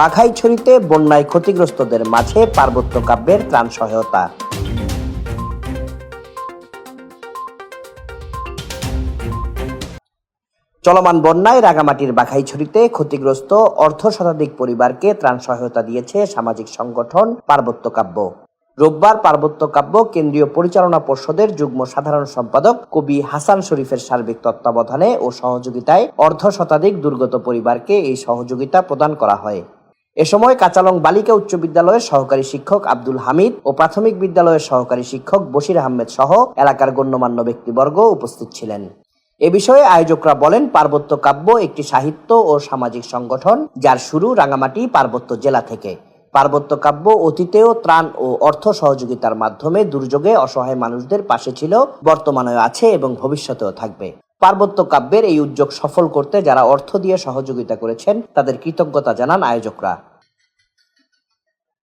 বাঘাইছড়িতে বন্যায় ক্ষতিগ্রস্তদের মাঝে পার্বত্য কাব্যের ত্রাণ সহায়তা। চলমান বন্যায় রাঙামাটির বাঘাইছড়িতে ক্ষতিগ্রস্ত অর্ধ শতাধিক পরিবারকে ত্রাণ সহায়তা দিয়েছে সামাজিক সংগঠন পার্বত্য কাব্য। রোববার পার্বত্য কাব্য কেন্দ্রীয় পরিচালনা পর্ষদের যুগ্ম সাধারণ সম্পাদক কবি হাসান শরীফের সার্বিক তত্ত্বাবধানে ও সহযোগিতায় অর্ধ শতাধিক দুর্গত পরিবারকে এই সহযোগিতা প্রদান করা হয়। এ সময় কাচালং বালিকা উচ্চ বিদ্যালয়ের সহকারী শিক্ষক আব্দুল হামিদ ও প্রাথমিক বিদ্যালয়ের সহকারী শিক্ষক বশির আহমেদ সহ এলাকার গণ্যমান্য ব্যক্তিবর্গ উপস্থিত ছিলেন। এ বিষয়ে আয়োজকরা বলেন, পার্বত্য কাব্য একটি সাহিত্য ও সামাজিক সংগঠন যার শুরু রাঙামাটি পার্বত্য জেলা থেকে। পার্বত্য কাব্য অতীতেও ত্রাণ ও অর্থ সহযোগিতার মাধ্যমে দুর্যোগে অসহায় মানুষদের পাশে ছিল, বর্তমানেও আছে এবং ভবিষ্যতেও থাকবে। পার্বত্য কাব্যের এই উদ্যোগ সফল করতে যারা অর্থ দিয়ে সহযোগিতা করেছেন, তাদের কৃতজ্ঞতা জানান আয়োজকরা।